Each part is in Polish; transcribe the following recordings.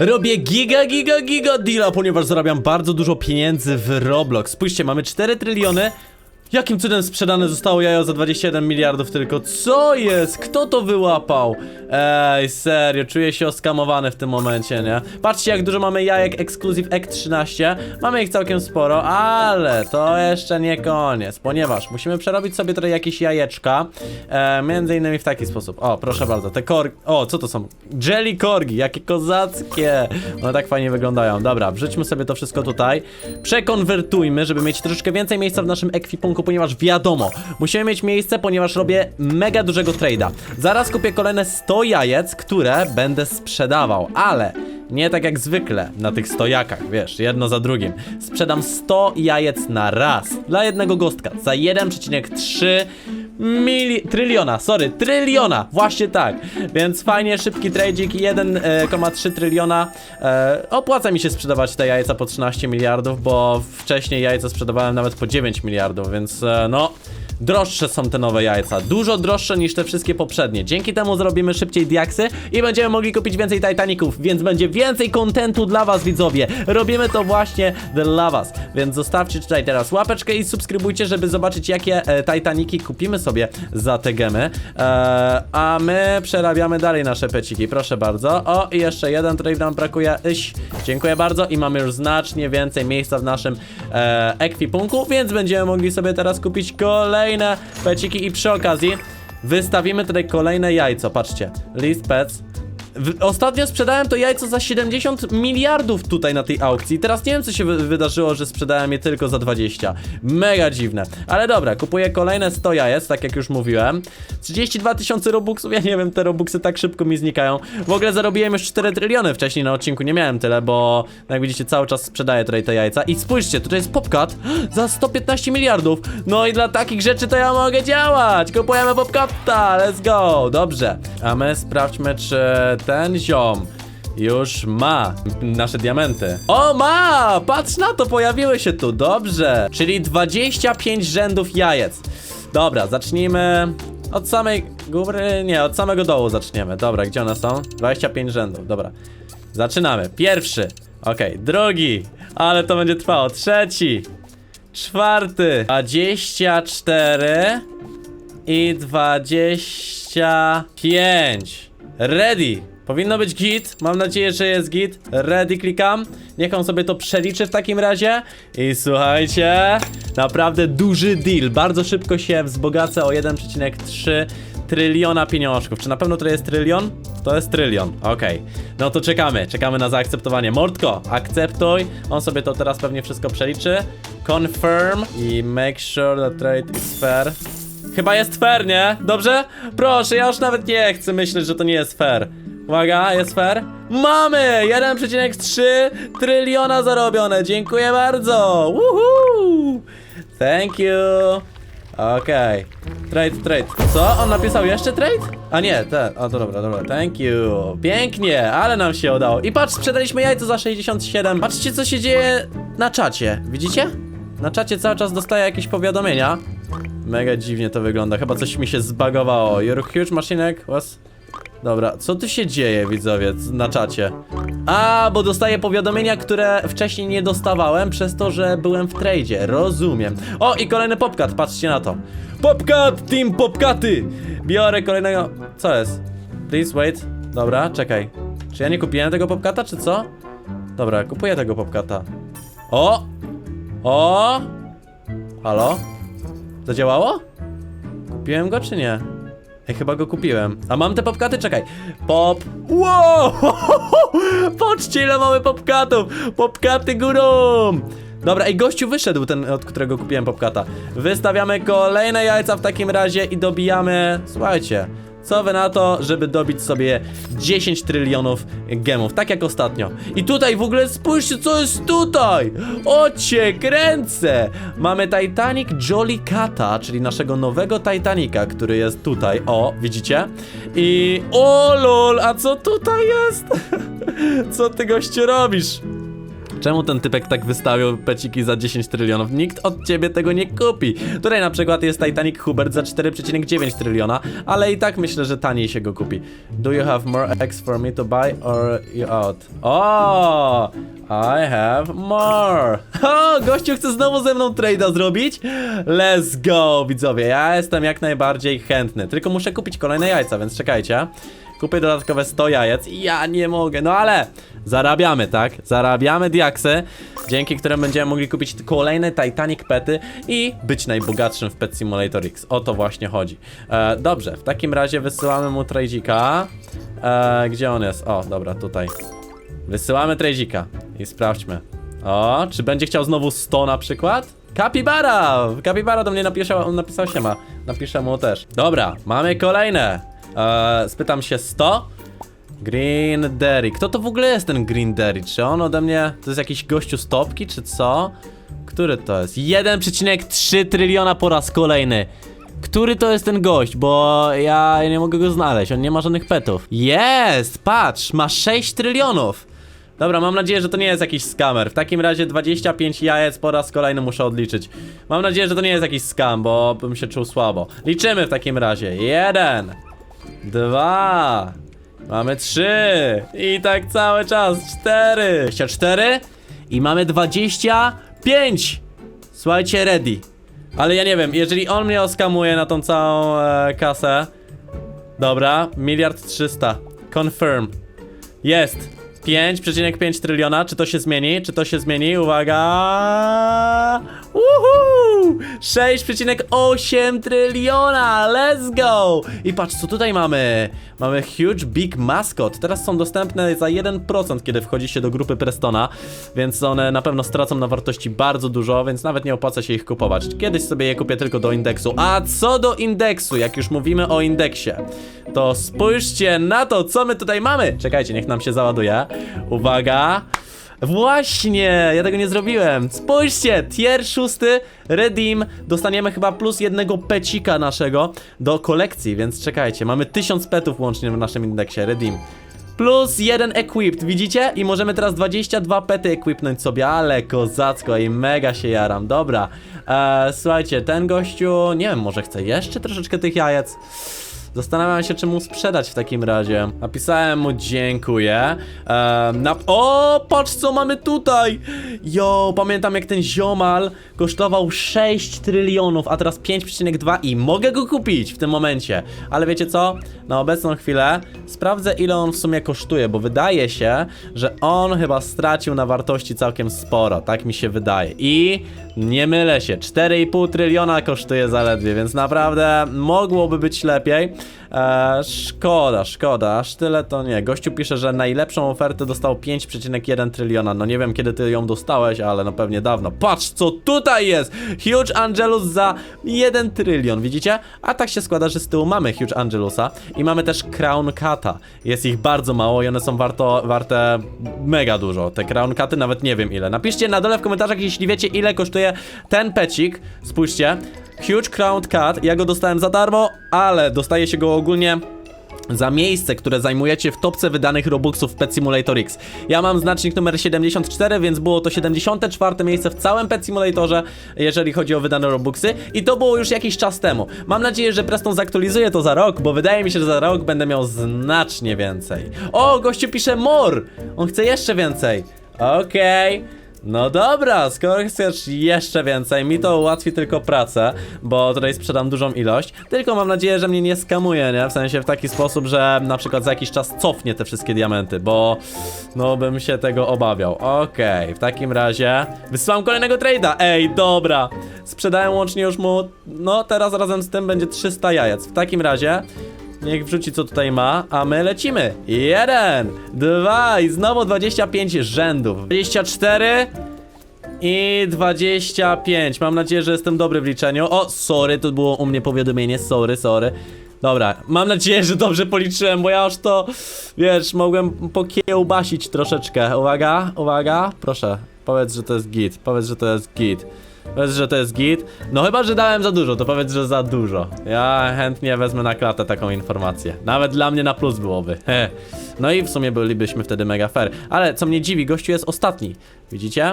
Robię giga, giga, giga deala, ponieważ zarabiam bardzo dużo pieniędzy w Roblox. Spójrzcie, mamy 4 tryliony. Jakim cudem sprzedane zostało jajo za 27 miliardów tylko? Co jest? Kto to wyłapał? Ej, serio, czuję się oskamowany w tym momencie, nie? Patrzcie, jak dużo mamy jajek Exclusive Egg 13. Mamy ich całkiem sporo, ale to jeszcze nie koniec, ponieważ musimy przerobić sobie tutaj jakieś jajeczka. E, między innymi w taki sposób. O, proszę bardzo, te korgi. O, co to są? Jelly korgi, jakie kozackie. One tak fajnie wyglądają. Dobra, wrzućmy sobie to wszystko tutaj. Przekonwertujmy, żeby mieć troszeczkę więcej miejsca w naszym ekwipunku, ponieważ wiadomo, musimy mieć miejsce, ponieważ robię mega dużego trade'a. Zaraz kupię kolejne 100 jajec, które będę sprzedawał, ale nie tak jak zwykle na tych stojakach, wiesz, jedno za drugim. Sprzedam 100 jajec na raz dla jednego gostka za 1,3 mili... tryliona, sorry, tryliona, właśnie tak. Więc fajnie, szybki trade'ik, 1,3 tryliona. E, opłaca mi się sprzedawać te jajca po 13 miliardów, bo wcześniej jajca sprzedawałem nawet po 9 miliardów, więc e, no... Droższe są te nowe jajca, dużo droższe niż te wszystkie poprzednie. Dzięki temu zrobimy szybciej diaksy i będziemy mogli kupić więcej Titaników, więc będzie więcej kontentu dla was widzowie. Robimy to właśnie dla was, więc zostawcie tutaj teraz łapeczkę i subskrybujcie, żeby zobaczyć jakie e, Titaniki kupimy sobie za te gemy. E, a my przerabiamy dalej nasze peciki, proszę bardzo. O i jeszcze jeden, której nam brakuje. Iś. Dziękuję bardzo i mamy już znacznie więcej miejsca w naszym e, ekwipunku, więc będziemy mogli sobie teraz kupić kolejne peciki i przy okazji wystawimy tutaj kolejne jajco. Patrzcie, list pets. Ostatnio sprzedałem to jajco za 70 miliardów tutaj na tej aukcji. Teraz nie wiem, co się wy wydarzyło, że sprzedałem je tylko za 20. Mega dziwne. Ale dobra, kupuję kolejne 100 jajec, tak jak już mówiłem. 32 tysiące robuxów, ja nie wiem, te robuxy tak szybko mi znikają. W ogóle zarobiłem już 4 tryliony wcześniej na odcinku, nie miałem tyle, bo jak widzicie, cały czas sprzedaję tutaj te jajca. I spójrzcie, tutaj jest popcat za 115 miliardów. No i dla takich rzeczy to ja mogę działać. Kupujemy popcata, let's go. Dobrze. A my sprawdźmy, czy ten ziom już ma nasze diamenty. O, ma! Patrz na to, pojawiły się tu, dobrze. Czyli 25 rzędów jajec. Dobra, zacznijmy od samej góry, nie, od samego dołu zaczniemy. Dobra, gdzie one są? 25 rzędów, dobra. Zaczynamy. Pierwszy. Okej, drugi. Ale to będzie trwało. Trzeci. Czwarty. 24. I 25. Ready. Powinno być git. Mam nadzieję, że jest git. Ready klikam. Niech on sobie to przeliczy w takim razie. I słuchajcie, naprawdę duży deal. Bardzo szybko się wzbogacę o 1,3 tryliona pieniążków. Czy na pewno to jest trylion? To jest trylion, okej. No to czekamy, czekamy na zaakceptowanie. Mordko, akceptuj. On sobie to teraz pewnie wszystko przeliczy. Confirm i make sure that trade is fair. Chyba jest fair, nie? Dobrze? Proszę, ja już nawet nie chcę myśleć, że to nie jest fair. Uwaga, jest fair? Mamy! 1,3 tryliona zarobione. Dziękuję bardzo. Woohoo! Thank you. Okej. Trade, trade. Co? On napisał jeszcze trade? A nie, ten. O, to dobra, dobra. Thank you. Pięknie, ale nam się udało. I patrz, sprzedaliśmy jajco za 67. Patrzcie, co się dzieje na czacie. Widzicie? Na czacie cały czas dostaję jakieś powiadomienia. Mega dziwnie to wygląda. Chyba coś mi się zbagowało. Your huge machinek was... Dobra, co tu się dzieje, widzowie, na czacie? A, bo dostaję powiadomienia, które wcześniej nie dostawałem przez to, że byłem w tradzie. Rozumiem. O, i kolejny popcat, patrzcie na to. Popcat, team popcaty! Biorę kolejnego... Co jest? Please wait. Dobra, czekaj. Czy ja nie kupiłem tego popcata, czy co? Dobra, kupuję tego popcata. O! O! Halo? Zadziałało? Kupiłem go czy nie? Ej, chyba go kupiłem. A mam te popkaty? Czekaj. Pop. Wow! Patrzcie, ile mamy popkatów! Popkaty górą! Dobra, ej, gościu wyszedł ten, od którego kupiłem popkata. Wystawiamy kolejne jajca w takim razie i dobijamy. Słuchajcie. Co wy na to, żeby dobić sobie 10 trylionów gemów, tak jak ostatnio. I tutaj w ogóle spójrzcie, co jest tutaj! O kręcę! Mamy Titanic Jolly Cata, czyli naszego nowego Titanica, który jest tutaj. O, widzicie? I... O lol, a co tutaj jest? co ty gościu robisz? Czemu ten typek tak wystawił peciki za 10 trylionów? Nikt od ciebie tego nie kupi. Tutaj na przykład jest Titanic Hubert za 4,9 tryliona, ale i tak myślę, że taniej się go kupi. Do you have more eggs for me to buy or you out? O! I have more! O, gościu chce znowu ze mną trade'a zrobić? Let's go, widzowie. Ja jestem jak najbardziej chętny. Tylko muszę kupić kolejne jajca, więc czekajcie. Kupię dodatkowe 100 jajec i ja nie mogę, no ale zarabiamy, tak? Zarabiamy diaksy, dzięki którym będziemy mogli kupić kolejne Titanic pety i być najbogatszym w Pet Simulator X. O to właśnie chodzi. E, dobrze, w takim razie wysyłamy mu trade'ika. E, gdzie on jest? O, dobra, tutaj. Wysyłamy trade'ika i sprawdźmy. O, czy będzie chciał znowu 100 na przykład? Kapibara! Kapibara do mnie napisał, napisał się ma. Napiszę mu też. Dobra, mamy kolejne. Eee, spytam się 100. Green Derry. Kto to w ogóle jest ten Green Derry? Czy on ode mnie... To jest jakiś gościu stopki, czy co? Który to jest? 1,3 tryliona po raz kolejny. Który to jest ten gość? Bo ja nie mogę go znaleźć. On nie ma żadnych petów. Jest! Patrz, ma 6 trylionów. Dobra, mam nadzieję, że to nie jest jakiś skamer. W takim razie 25 jajec po raz kolejny muszę odliczyć. Mam nadzieję, że to nie jest jakiś skam, bo bym się czuł słabo. Liczymy w takim razie. Jeden. Dwa. Mamy trzy. I tak cały czas. Cztery. 24. I mamy 25. Słuchajcie, ready. Ale ja nie wiem, jeżeli on mnie oskamuje na tą całą e, kasę. Dobra, miliard trzysta. Confirm. Jest. 5,5 tryliona. Czy to się zmieni? Czy to się zmieni? Uwaga! Uhu! 6,8 tryliona! Let's go! I patrz, co tutaj mamy? Mamy Huge Big Mascot. Teraz są dostępne za 1%, kiedy wchodzi się do grupy Prestona, więc one na pewno stracą na wartości bardzo dużo, więc nawet nie opłaca się ich kupować. Kiedyś sobie je kupię tylko do indeksu. A co do indeksu, jak już mówimy o indeksie, to spójrzcie na to, co my tutaj mamy. Czekajcie, niech nam się załaduje. Uwaga. Właśnie, ja tego nie zrobiłem. Spójrzcie, tier 6, redeem. Dostaniemy chyba plus jednego pecika naszego do kolekcji, więc czekajcie. Mamy 1000 petów łącznie w naszym indeksie, redeem. Plus jeden equipped, widzicie? I możemy teraz 22 pety equipnąć sobie, ale kozacko i mega się jaram, dobra. Eee, słuchajcie, ten gościu, nie wiem, może chce jeszcze troszeczkę tych jajec. Zastanawiam się, czy mu sprzedać w takim razie. Napisałem mu dziękuję. Na... O, patrz co mamy tutaj! Jo, pamiętam jak ten ziomal kosztował 6 trylionów, a teraz 5,2 i mogę go kupić w tym momencie. Ale wiecie co? Na obecną chwilę sprawdzę ile on w sumie kosztuje, bo wydaje się, że on chyba stracił na wartości całkiem sporo. Tak mi się wydaje. I nie mylę się, 4,5 tryliona kosztuje zaledwie, więc naprawdę mogłoby być lepiej. Eee, szkoda, szkoda, aż tyle to nie. Gościu pisze, że najlepszą ofertę dostał 5,1 tryliona. No nie wiem kiedy ty ją dostałeś, ale no pewnie dawno. Patrz co tutaj jest! Huge Angelus za 1 trylion, widzicie? A tak się składa, że z tyłu mamy Huge Angelusa i mamy też Crown Cata. Jest ich bardzo mało i one są warto, warte mega dużo. Te Crown Caty nawet nie wiem ile. Napiszcie na dole w komentarzach, jeśli wiecie ile kosztuje ten pecik. Spójrzcie. Huge Crown Cat, ja go dostałem za darmo, ale dostaje się go ogólnie za miejsce, które zajmujecie w topce wydanych Robuxów w Pet Simulator X. Ja mam znacznik numer 74, więc było to 74 miejsce w całym Pet Simulatorze, jeżeli chodzi o wydane Robuxy i to było już jakiś czas temu. Mam nadzieję, że Preston zaktualizuje to za rok, bo wydaje mi się, że za rok będę miał znacznie więcej. O, gościu pisze more! On chce jeszcze więcej. Okej. No dobra, skoro chcesz jeszcze więcej, mi to ułatwi tylko pracę, bo tutaj sprzedam dużą ilość. Tylko mam nadzieję, że mnie nie skamuje, nie? W sensie w taki sposób, że na przykład za jakiś czas cofnie te wszystkie diamenty, bo no bym się tego obawiał. Okej, w takim razie wysyłam kolejnego trade'a. Ej, dobra. Sprzedałem łącznie już mu, no teraz razem z tym będzie 300 jajec. W takim razie Niech wrzuci co tutaj ma, a my lecimy. Jeden, dwa i znowu 25 rzędów. 24 i 25. Mam nadzieję, że jestem dobry w liczeniu. O, sorry, to było u mnie powiadomienie. Sorry, sorry. Dobra, mam nadzieję, że dobrze policzyłem, bo ja już to, wiesz, mogłem pokiełbasić troszeczkę. Uwaga, uwaga, proszę, powiedz, że to jest git, powiedz, że to jest git. Powiedz, że to jest git. No chyba, że dałem za dużo, to powiedz, że za dużo. Ja chętnie wezmę na klatę taką informację. Nawet dla mnie na plus byłoby. No i w sumie bylibyśmy wtedy mega fair. Ale co mnie dziwi, gościu jest ostatni. Widzicie?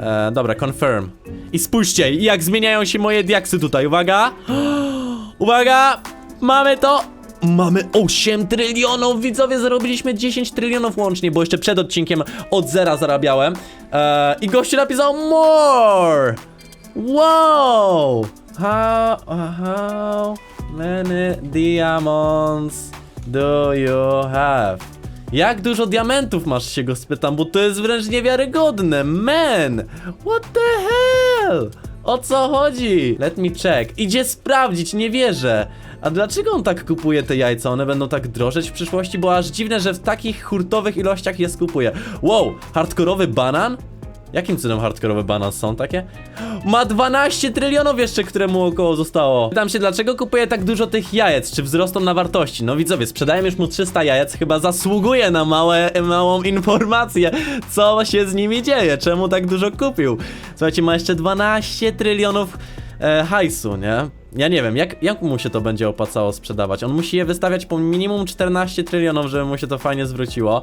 E, dobra, confirm. I spójrzcie, jak zmieniają się moje diaksy tutaj. Uwaga! Uwaga! Mamy to! Mamy 8 trylionów, widzowie, zarobiliśmy 10 trylionów łącznie, bo jeszcze przed odcinkiem od zera zarabiałem. Eee, I gościu napisał more! Wow! How, how many diamonds do you have? Jak dużo diamentów masz, się go spytam, bo to jest wręcz niewiarygodne, man! What the hell? O co chodzi? Let me check. Idzie sprawdzić, nie wierzę. A dlaczego on tak kupuje te jajca? One będą tak drożeć w przyszłości? Bo aż dziwne, że w takich hurtowych ilościach je skupuje. Wow, hardkorowy banan? Jakim cudem hardkorowe banan są takie? Ma 12 trylionów jeszcze, które mu około zostało. Pytam się, dlaczego kupuje tak dużo tych jajec? Czy wzrosną na wartości? No widzowie, sprzedałem już mu 300 jajec, chyba zasługuje na małe, małą informację, co się z nimi dzieje, czemu tak dużo kupił. Słuchajcie, ma jeszcze 12 trylionów e, hajsu, nie? Ja nie wiem, jak, jak mu się to będzie opłacało sprzedawać? On musi je wystawiać po minimum 14 trylionów, żeby mu się to fajnie zwróciło.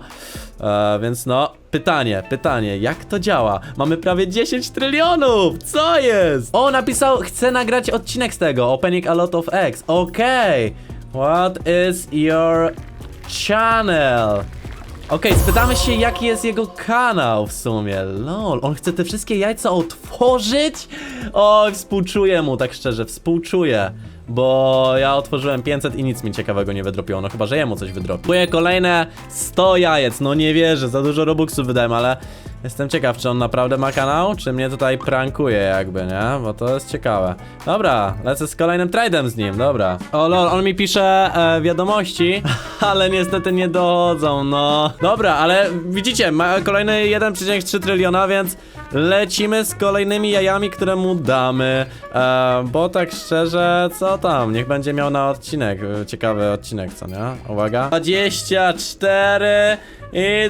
E, więc no, pytanie, pytanie, jak to działa? Mamy prawie 10 trylionów! Co jest? O, napisał, chcę nagrać odcinek z tego, Opening a lot of eggs. Okej. What is your channel? Okej, spytamy się, jaki jest jego kanał w sumie. Lol, on chce te wszystkie jajca otworzyć? Oj, współczuję mu, tak szczerze, współczuję. Bo ja otworzyłem 500 i nic mi ciekawego nie wydropiło, no chyba, że jemu coś wydropi. Kupuję kolejne 100 jajec, no nie wierzę, za dużo robuxów wydałem, ale jestem ciekaw, czy on naprawdę ma kanał, czy mnie tutaj prankuje jakby, nie? Bo to jest ciekawe. Dobra, lecę z kolejnym trade'em z nim, dobra. O lol, on mi pisze e, wiadomości, ale niestety nie dochodzą, no. Dobra, ale widzicie, ma kolejny 1,3 tryliona, więc lecimy z kolejnymi jajami, które mu damy. E, bo tak szczerze, co tam? Niech będzie miał na odcinek. e, Ciekawy odcinek, co nie? Uwaga. 24 i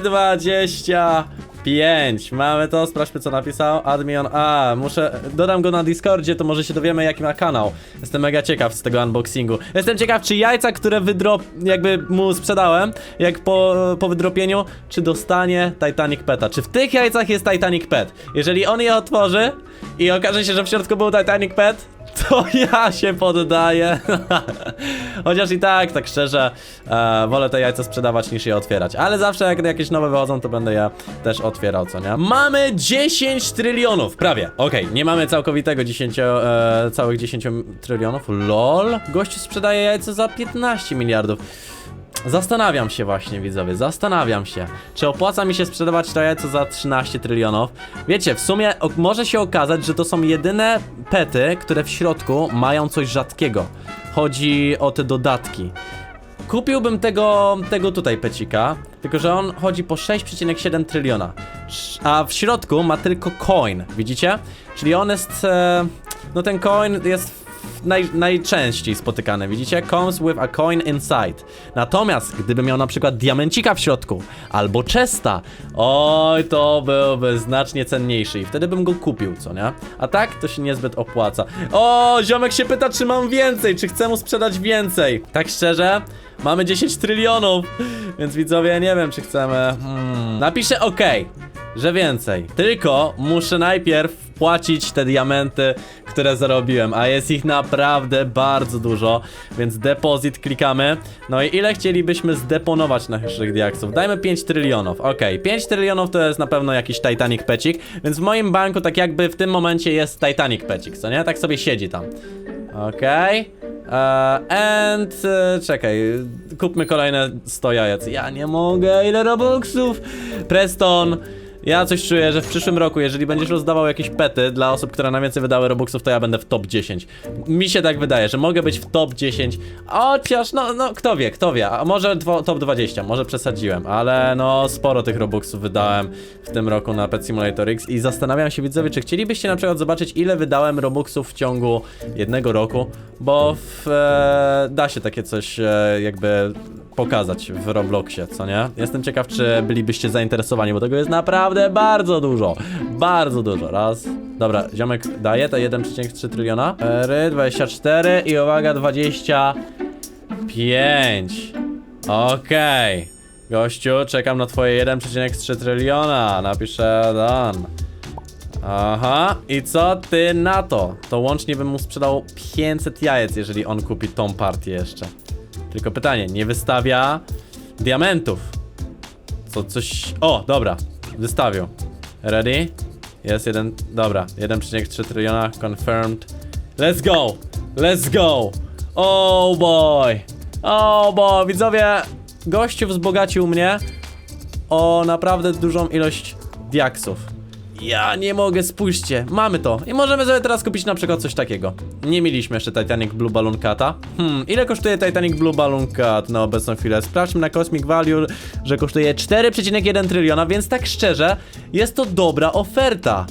25. Mamy to, sprawdźmy co napisał. Admion A. Muszę. Dodam go na Discordzie, to może się dowiemy jaki ma kanał. Jestem mega ciekaw z tego unboxingu. Jestem ciekaw, czy jajca, które wydrop. jakby mu sprzedałem, jak po, po wydropieniu, czy dostanie Titanic Peta. Czy w tych jajcach jest Titanic Pet? Jeżeli on je otworzy i okaże się, że w środku był Titanic Pet, to ja się poddaję. Chociaż i tak, tak szczerze, e, wolę te jajca sprzedawać niż je otwierać. Ale zawsze jak jakieś nowe wychodzą, to będę je też otwierał, co nie? Mamy 10 trylionów, prawie. Okej, nie mamy całkowitego 10, e, całych 10 trylionów. LOL. Gościu sprzedaje jajce za 15 miliardów. Zastanawiam się właśnie, widzowie, zastanawiam się, czy opłaca mi się sprzedawać to jajco za 13 trylionów. Wiecie, w sumie może się okazać, że to są jedyne pety, które w środku mają coś rzadkiego. Chodzi o te dodatki. Kupiłbym tego, tego tutaj pecika, tylko że on chodzi po 6,7 tryliona. A w środku ma tylko coin, widzicie? Czyli on jest, e, no ten coin jest naj, najczęściej spotykane, widzicie? Comes with a coin inside. Natomiast gdyby miał na przykład diamencika w środku, albo chesta, oj, to byłby znacznie cenniejszy i wtedy bym go kupił, co nie? A tak to się niezbyt opłaca. O, ziomek się pyta, czy mam więcej, czy chcę mu sprzedać więcej. Tak szczerze, mamy 10 trylionów, więc widzowie, nie wiem, czy chcemy... Hmm. Napiszę OK że więcej. Tylko muszę najpierw wpłacić te diamenty, które zarobiłem, a jest ich naprawdę bardzo dużo, więc depozyt klikamy. No i ile chcielibyśmy zdeponować naszych diaksów? Dajmy 5 trylionów, okej, 5 trylionów to jest na pewno jakiś Titanic Pecik, więc w moim banku tak jakby w tym momencie jest Titanic Pecik, co nie? Tak sobie siedzi tam. Okej. Eee, and... e, czekaj, kupmy kolejne 100 jajec. Ja nie mogę, ile robuxów! Preston... Ja coś czuję, że w przyszłym roku, jeżeli będziesz rozdawał jakieś pety dla osób, które najwięcej wydały Robuxów, to ja będę w top 10. Mi się tak wydaje, że mogę być w top 10. Chociaż, no, no, kto wie, kto wie. A może dwo, top 20, może przesadziłem, ale no, sporo tych Robuxów wydałem w tym roku na Pet Simulator X i zastanawiam się, widzowie, czy chcielibyście na przykład zobaczyć, ile wydałem Robuxów w ciągu jednego roku, bo w, e, da się takie coś e, jakby pokazać w Robloxie, co nie? Jestem ciekaw, czy bylibyście zainteresowani, bo tego jest naprawdę bardzo dużo. Bardzo dużo. Raz. Dobra, ziomek daje te 1,3 tryliona. 4, 24 i uwaga, 25. Okej. Gościu, czekam na twoje 1,3 tryliona. Napiszę done. Aha, i co ty na to? To łącznie bym mu sprzedał 500 jajec, jeżeli on kupi tą partię jeszcze. Tylko pytanie, nie wystawia diamentów. Co coś. O, dobra, wystawił. Ready? Jest jeden. Dobra, 1,3 tryliona, confirmed. Let's go! Let's go! Oh boy! Oh boy! Widzowie, gościu wzbogacił mnie o naprawdę dużą ilość diaksów. Ja nie mogę, spójrzcie, mamy to. I możemy sobie teraz kupić na przykład coś takiego. Nie mieliśmy jeszcze Titanic Blue Balloon Cata. Hmm, ile kosztuje Titanic Blue Balloon Cat na obecną chwilę? Sprawdźmy na Cosmic Value, że kosztuje 4,1 tryliona, więc tak szczerze, jest to dobra oferta.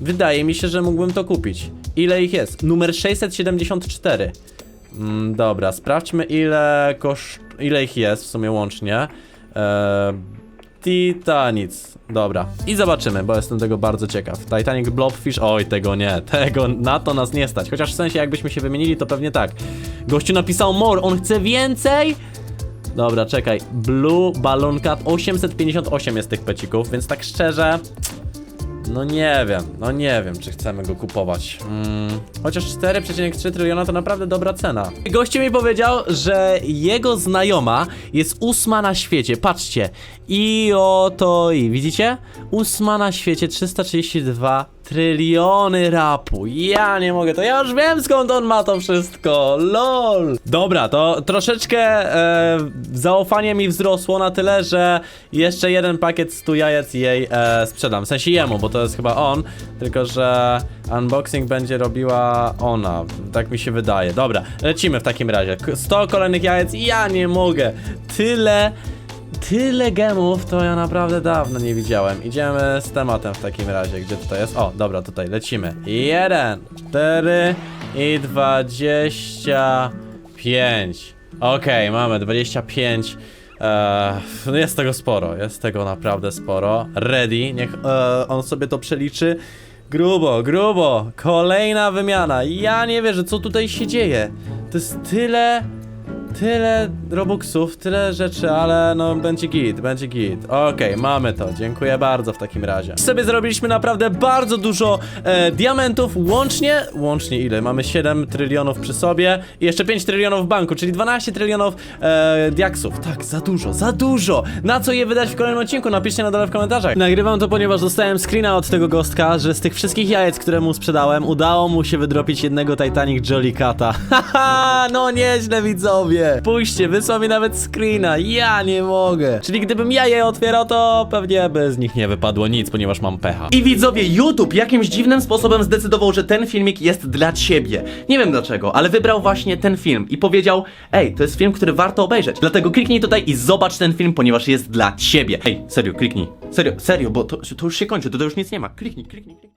Wydaje mi się, że mógłbym to kupić. Ile ich jest? Numer 674. Mm, dobra, sprawdźmy ile koszt... ile ich jest w sumie łącznie. Eee, Titanic. Dobra. I zobaczymy, bo jestem tego bardzo ciekaw. Titanic Blobfish. Oj, tego nie. Tego na to nas nie stać. Chociaż w sensie, jakbyśmy się wymienili, to pewnie tak. Gościu napisał more. On chce więcej? Dobra, czekaj. Blue Balloon Cat 858 jest tych pecików, więc tak szczerze. No nie wiem, no nie wiem, czy chcemy go kupować. Mm, chociaż 4,3 tryliona to naprawdę dobra cena. Gościu mi powiedział, że jego znajoma jest ósma na świecie. Patrzcie. I oto i widzicie? Ósma na świecie, 332 tryliony rapu. Ja nie mogę, to ja już wiem skąd on ma to wszystko. LOL. Dobra, to troszeczkę e, zaufanie mi wzrosło na tyle, że jeszcze jeden pakiet 100 jajec jej e, sprzedam. W sensie jemu, bo to jest chyba on, tylko że unboxing będzie robiła ona. Tak mi się wydaje. Dobra, lecimy w takim razie. K- 100 kolejnych jajec ja nie mogę. Tyle Tyle gemów to ja naprawdę dawno nie widziałem. Idziemy z tematem w takim razie. Gdzie tutaj jest? O, dobra, tutaj lecimy. Jeden, cztery i dwadzieścia pięć. Okej, mamy 25. Eee, jest tego sporo, jest tego naprawdę sporo. Ready, niech e, on sobie to przeliczy. Grubo, grubo. Kolejna wymiana. Ja nie wierzę, co tutaj się dzieje. To jest tyle Tyle robuxów, tyle rzeczy, ale no będzie git, będzie git. Okej, mamy to, dziękuję bardzo w takim razie. Sobie zrobiliśmy naprawdę bardzo dużo e, diamentów, łącznie, łącznie ile? Mamy 7 trylionów przy sobie i jeszcze 5 trylionów w banku, czyli 12 trylionów e, diaksów. Tak, za dużo, za dużo. Na co je wydać w kolejnym odcinku? Napiszcie na dole w komentarzach. Nagrywam to, ponieważ dostałem screena od tego gostka, że z tych wszystkich jajec, które mu sprzedałem, udało mu się wydropić jednego Titanic Jolly Cata. Haha, no nieźle widzowie. Pójście, wysłał mi nawet screena, ja nie mogę. Czyli gdybym ja je otwierał, to pewnie by z nich nie wypadło nic, ponieważ mam pecha. I widzowie, YouTube jakimś dziwnym sposobem zdecydował, że ten filmik jest dla ciebie. Nie wiem dlaczego, ale wybrał właśnie ten film i powiedział: Ej, to jest film, który warto obejrzeć. Dlatego kliknij tutaj i zobacz ten film, ponieważ jest dla ciebie. Ej, serio, kliknij. Serio, serio, bo to, to już się kończy, to, to już nic nie ma. Kliknij, kliknij, kliknij.